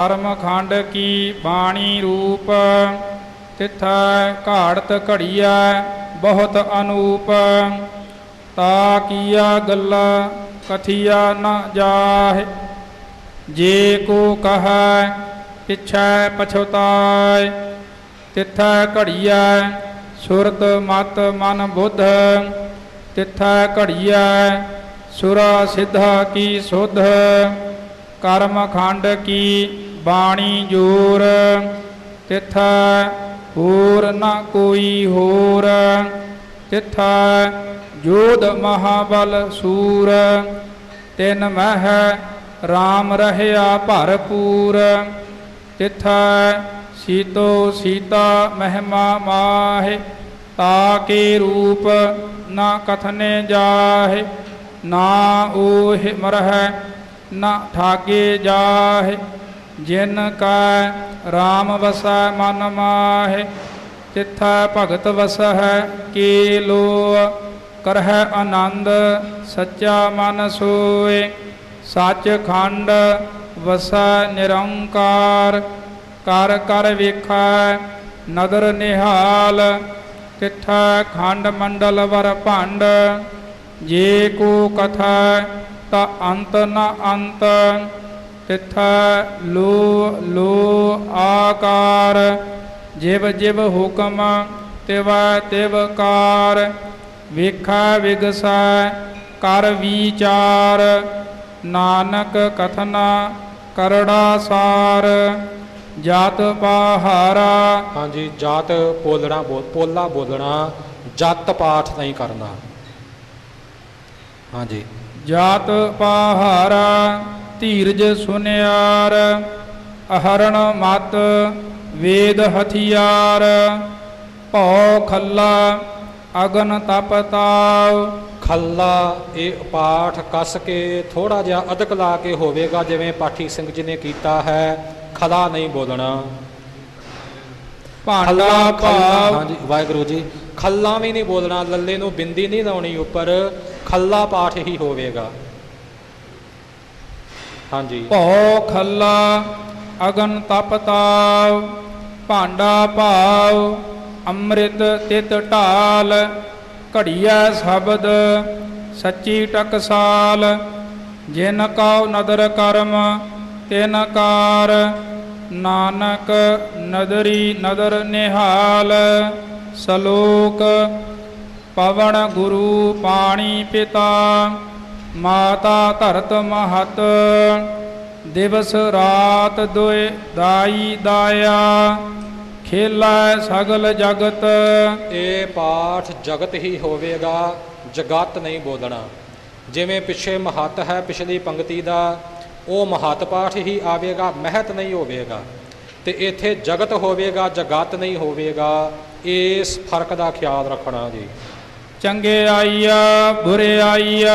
ਕਰਮ ਖੰਡ ਕੀ ਬਾਣੀ ਰੂਪ, ਤਿਥੈ ਘਾੜਤ ਘੜੀਐ ਬਹੁਤ ਅਨੂਪ। ਤਾ ਕੀਆ ਗੱਲਾ ਕਥੀਆ ਨ ਜਾਹੇ, ਜੇ ਕੋ ਕਹੈ ਪਿਛੈ ਪਛਤਾਇ। ਤਿਥੈ ਘੜੀਐ ਸੁਰਤ ਮਤ ਮਨ ਬੁੱਧ, ਤਿਥੈ ਘੜੀਐ ਸੁਰਾ ਸਿੱਧਾ ਕੀ ਸੁਧ। ਕਰਮ ਖੰਡ ਕੀ ਬਾਣੀ ਜੋਰ, ਤਿਥੈ ਹੋਰ ਨਾ ਕੋਈ ਹੋਰ। ਤਿਥੈ ਜੋਧ ਮਹਾਬਲ ਸੂਰ, ਤਿਨ ਮਹਿ RAM ਰਹਿਆ ਭਰਪੂਰ। ਤਿਥੈ ਸੀਤੋ ਸੀਤਾ ਮਹਿਮਾ ਮਾਹਿ, ਤਾ ਕੇ ਰੂਪ ਨਾ ਕਥਨੇ ਜਾਹਿ। ਨਾ ਓਹ ਮਰਹਿ, ਨਾ ਠਾਗੇ ਜਾਹੇ। ਜਿਨ ਕੈ RAM ਵਸੈ ਮਨ ਮਾਹਿ, ਤਿਥੈ ਭਗਤ ਵਸਹਿ ਕੀ ਲੋ ਕਰਹਿ ਆਨੰਦ ਸੱਚਾ ਮਨ ਸੋਏ, ਸੱਚ ਖੰਡ ਵਸੈ ਨਿਰੰਕਾਰ, ਕਰ ਕਰ ਵੇਖੈ ਨਦਰ ਨਿਹਾਲ, ਤਿਥੈ ਖੰਡ ਮੰਡਲ ਵਰ ਭੰਡ, ਜੇ ਕੋ ਕਥਾ ਤਾ ਅੰਤ ਨ ਅੰਤ ਤਿਥੈ ਲੋ ਲੋ ਆਕਾਰ ਜਿਵ ਜਿਵ ਹੁਕਮ ਤਿਵ ਤਿਵ ਕਾਰ ਵੇਖੈ ਵਿਗਸੈ ਕਰ ਵਿਚਾਰ ਨਾਨਕ ਕਥਨਾ ਕਰੜਾ ਸਾਰ ਜਤ ਪਹਾਰਾ। ਹਾਂਜੀ ਜਾਤ ਬੋਲਣਾ ਬੋਲ ਪੋਲਾ ਬੋਲਣਾ ਜਤ ਪਾਠ ਨਹੀਂ ਕਰਨਾ। ਹਾਂਜੀ। ਜਾਤ ਪਹਾਰਾ ਧੀਰਜ ਸੁਨਿਆਰ ਅਹਰਣ ਮਤ ਵੇਦ ਹਥਿਆਰ ਭਉ ਖੱਲਾ ਅਗਨ ਤਪਤਾਵ ਖੱਲਾ ਇਹ ਪਾਠ ਕੱਸ ਕੇ ਥੋੜਾ ਜਿਹਾ ਅਦਕ ਲਾ ਕੇ ਹੋਵੇਗਾ ਜਿਵੇਂ ਪਾਠੀ ਸਿੰਘ ਜੀ ਨੇ ਕੀਤਾ ਹੈ ਖਲਾ ਨਹੀਂ ਬੋਲਣਾ। ਭਾਂਡਾ ਭਾਵ। ਹਾਂਜੀ ਵਾਹਿਗੁਰੂ ਜੀ ਖੱਲਾ ਵੀ ਨਹੀਂ ਬੋਲਣਾ ਲੱਲੇ ਨੂੰ ਬਿੰਦੀ ਨਹੀਂ ਲਾਉਣੀ ਉੱਪਰ ਖੱਲਾ ਪਾਠ ਹੀ ਹੋਵੇਗਾ। ਹਾਂਜੀ। ਭਉ ਖੱਲਾ ਅਗਨ ਤਪਤਾਵ ਭਾਂਡਾ ਭਾਵ, ਅੰਮ੍ਰਿਤ ਤਿਤ ਢਾਲ, ਘੜੀਐ ਸ਼ਬਦ, ਸੱਚੀ ਟਕਸਾਲ ਜਿਨ ਕਉ ਨਦਰ ਕਰਮ, ਤਿਨ ਕਾਰ, ਨਾਨਕ ਨਦਰੀ ਨਦਰ ਨਿਹਾਲ। ਸਲੋਕ, ਪਵਨ ਗੁਰੂ ਪਾਣੀ ਪਿਤਾ। ਮਾਤਾ ਧਰਤ ਮਹਤ ਦਿਵਸ ਰਾਤ ਦੁਇ ਦਾਈ ਦਾਇਆ ਖੇਲਾ ਸਗਲ ਜਗਤ। ਇਹ ਪਾਠ ਜਗਤ ਹੀ ਹੋਵੇਗਾ ਜਗਤ ਨਹੀਂ ਬੋਲਣਾ। ਜਿਵੇਂ ਪਿੱਛੇ ਮਹਤ ਹੈ ਪਿਛਲੀ ਪੰਕਤੀ ਦਾ ਉਹ ਮਹਤ ਪਾਠ ਹੀ ਆਵੇਗਾ ਮਹਿਤ ਨਹੀਂ ਹੋਵੇਗਾ। ਤੇ ਇੱਥੇ ਜਗਤ ਹੋਵੇਗਾ ਜਗਤ ਨਹੀਂ ਹੋਵੇਗਾ ਇਸ ਫ਼ਰਕ ਦਾ ਖਿਆਲ ਰੱਖਣਾ ਜੀ। ਚੰਗੇ ਆਈਆ ਬੁਰੇ ਆਈਆ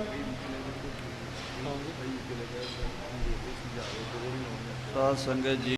ਸਾਧ ਸੰਗਤ ਜੀ